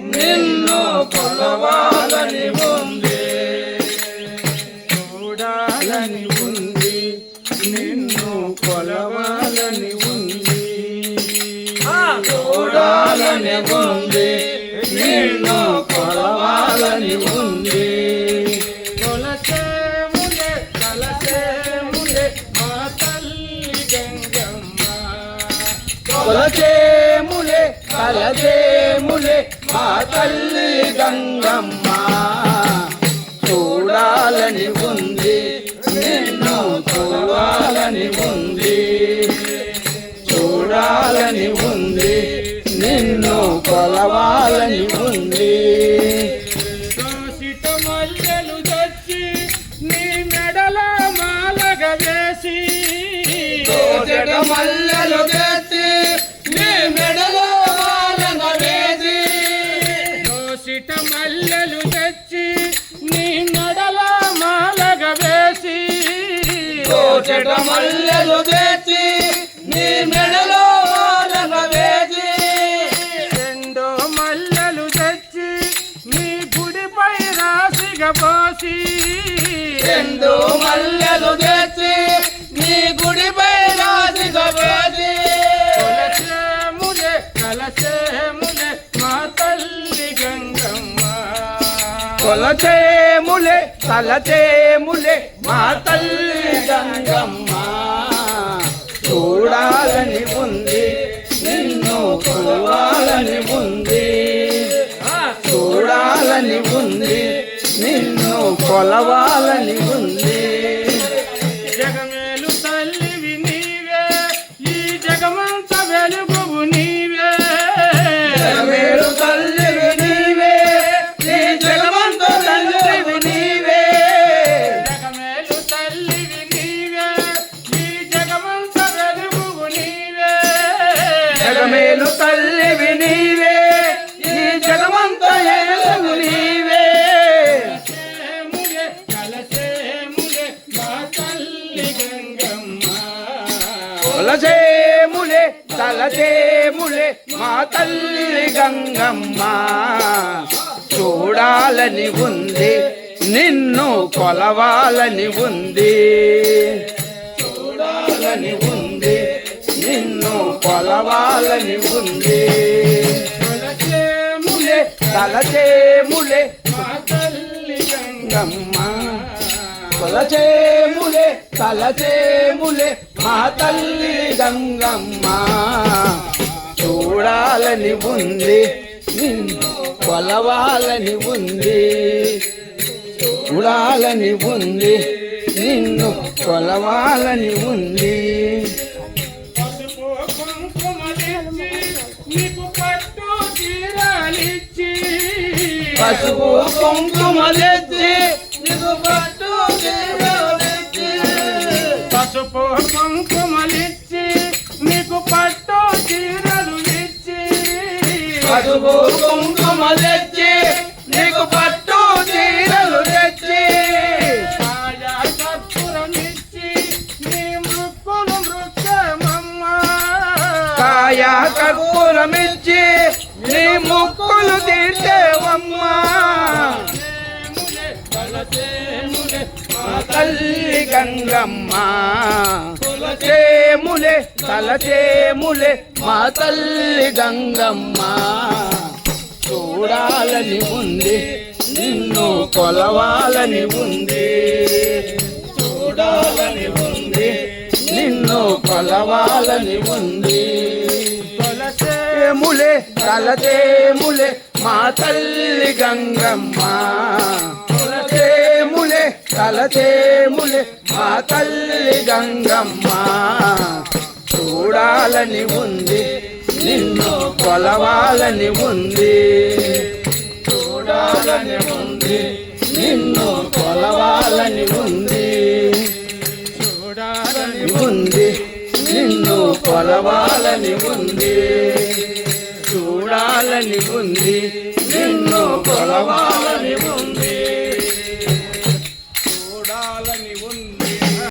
నిన్ను కొలవాలని ఉంది. చూడాలని ఉంది. నిన్ను కొలవాలని ఉంది. చూడాలని ఉంది. నిన్ను కొలవాలని ఉంది. కొలచేములే కలచేములే మా తల్లి గంగమ్మ చూడాలని ఉంది నిన్ను చూడాలని ఉంది. చూడాలని ఉంది నిన్ను కొలవాలని ఉంది. మల్లెలు తోటట మల్లెలు తెచ్చి నీ మెడలో వేసి రెండో మల్లెలు తెచ్చి నీ గుడిపై రాసిగ పోసి రెండు మల్లెలు కొలచేములే కలచేములే మా తల్లి గంగమ్మ. చూడాలని ఉంది నిన్ను కొలవాలని ఉంది. చూడాలని ఉంది నిన్ను కొలవాలని ఉంది. తలదేములే తలచేములే మా తల్లి గంగమ్మ. చూడాలని ఉంది నిన్ను కొలవాలని ఉంది. చూడాలని ఉంది నిన్ను కొలవాలని ఉంది. తలచేములే తలచేములే మా తల్లి గంగమ్మ. గంగమ్మ కొలచేములే తలచేములే మా తల్లి గంగమ్మ. చూడాలని ఉంది నిన్ను కొలవాలని ఉంది. చూడాలని ఉంది నిన్ను కొలవాలని ఉంది. పసుపు కుంకుమలిచ్చి పసుపు కుంకుమలిచ్చి నీకు పట్టు చీరలు ఇచ్చి. పసుపు కుంకుమలెత్తి నీకు పట్టు చీరలు తెచ్చి. ఆయా కర్పూరం ఇచ్చి నీ మృక్కులు మృత్యమమ్మ కాయ కర్పూరమిచ్చి నీ ముక్కులు తీర్చేవమ్మా. తల్లి గంగమ్మ. చేములే తలచేములే మా తల్లి గంగమ్మ. చూడాలని ఉంది నిన్ను కొలవాలని ఉంది. చూడాలని ఉంది నిన్ను కొలవాలని ఉంది. తలచేములే తలచేములే మా తల్లి గంగమ్మ. తలచేములే మా తల్లి గంగమ్మ. చూడాలని ఉంది నిన్ను కొలవాలని ఉంది. చూడాలని ఉంది నిన్ను కొలవాలని ఉంది. చూడాలని ఉంది నిన్ను కొలవాలని ఉంది. చూడాలని ఉంది నిన్ను కొలవాలని